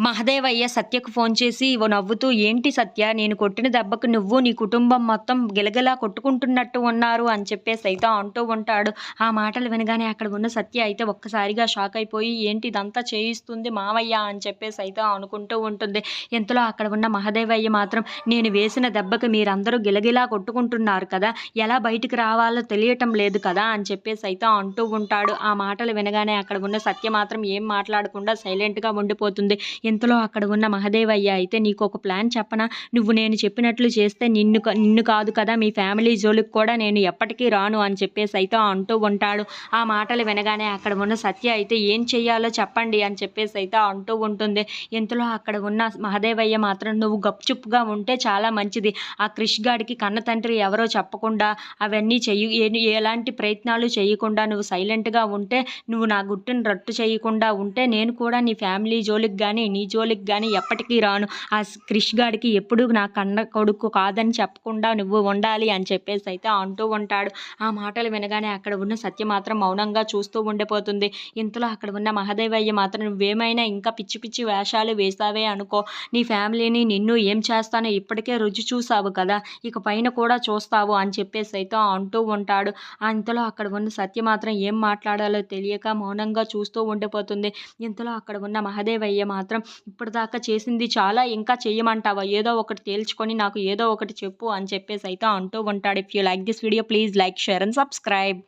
Mahadevayya సత్యకు phone చేసి ఓ నవ్వుతూ ఏంటి సత్య? నేను కొట్టిన దెబ్బకు నువ్వు నీ కుటుంబం మొత్తం గిలగిలా కొట్టుకుంటున్నట్టు ఉన్నారు అని చెప్పేసి అయితే అంటూ ఉంటాడు. ఆ మాటలు వినగానే అక్కడ ఉన్న సత్య అయితే ఒక్కసారిగా షాక్ అయిపోయి ఏంటి ఇదంతా చేయిస్తుంది మావయ్య? అని చెప్పేసి అయితే అనుకుంటూ ఉంటుంది. ఇంతలో అక్కడ ఉన్న మహదేవయ్య మాత్రం నేను వేసిన దెబ్బకి మీరందరూ గిలగిలా కొట్టుకుంటున్నారు కదా ఎలా బయటికి రావాలో తెలియటం లేదు కదా అని చెప్పేసి అయితే అంటూ ఉంటాడు. ఆ మాటలు వినగానే అక్కడ ఉన్న సత్య మాత్రం ఏం మాట్లాడకుండా సైలెంట్గా ఉండిపోతుంది. ఇంతలో అక్కడ ఉన్న మహదేవయ్య అయితే నీకు ఒక ప్లాన్ చెప్పనా? నువ్వు నేను చెప్పినట్లు చేస్తే నిన్ను నిన్ను కాదు కదా మీ ఫ్యామిలీ జోలికి కూడా నేను ఎప్పటికీ రాను అని చెప్పేసి అయితే అంటూ ఉంటాడు. ఆ మాటలు వినగానే అక్కడ ఉన్న సత్య అయితే ఏం చెయ్యాలో చెప్పండి అని చెప్పేసి అయితే అంటూ ఉంటుంది. ఇంతలో అక్కడ ఉన్న మహదేవయ్య మాత్రం నువ్వు గప్చుప్గా ఉంటే చాలా మంచిది. ఆ క్రిష్ గాడికి కన్న తండ్రి ఎవరో చెప్పకుండా అవన్నీ చెయ్యి ఏ- ఎలాంటి ప్రయత్నాలు చేయకుండా నువ్వు సైలెంట్గా ఉంటే నువ్వు నా గుట్టుని రట్టు చేయకుండా ఉంటే నేను కూడా నీ ఫ్యామిలీ జోలికి కానీ నీ జోలికి కానీ ఎప్పటికీ రాను. ఆ క్రిష్ గాడికి ఎప్పుడు నా కన్న కొడుకు కాదని చెప్పకుండా నువ్వు ఉండాలి అని చెప్పేసి అయితే అంటూ ఉంటాడు. ఆ మాటలు వినగానే అక్కడ ఉన్న సత్య మాత్రం మౌనంగా చూస్తూ ఉండిపోతుంది. ఇంతలో అక్కడ ఉన్న మహదేవయ్య మాత్రం నువ్వేమైనా ఇంకా పిచ్చి పిచ్చి వేషాలు వేసావే అనుకో. నీ ఫ్యామిలీని నిన్ను ఏం చేస్తానో ఇప్పటికే రుచి చూసావు కదా. ఇక పైన కూడా చూస్తావు అని చెప్పేసి అయితే అంటూ ఉంటాడు. ఇంతలో అక్కడ ఉన్న సత్య మాత్రం ఏం మాట్లాడాలో తెలియక మౌనంగా చూస్తూ ఉండిపోతుంది. ఇంతలో అక్కడ ఉన్న మహదేవయ్య మాత్రం ఇప్పటిదాకా చేసింది చాలా ఇంకా చేయమంటావా ఏదో ఒకటి తేల్చుకొని నాకు ఏదో ఒకటి చెప్పు అని చెప్పేసి అయితే అంటూ ఉంటాడు. If you like this video please like share and subscribe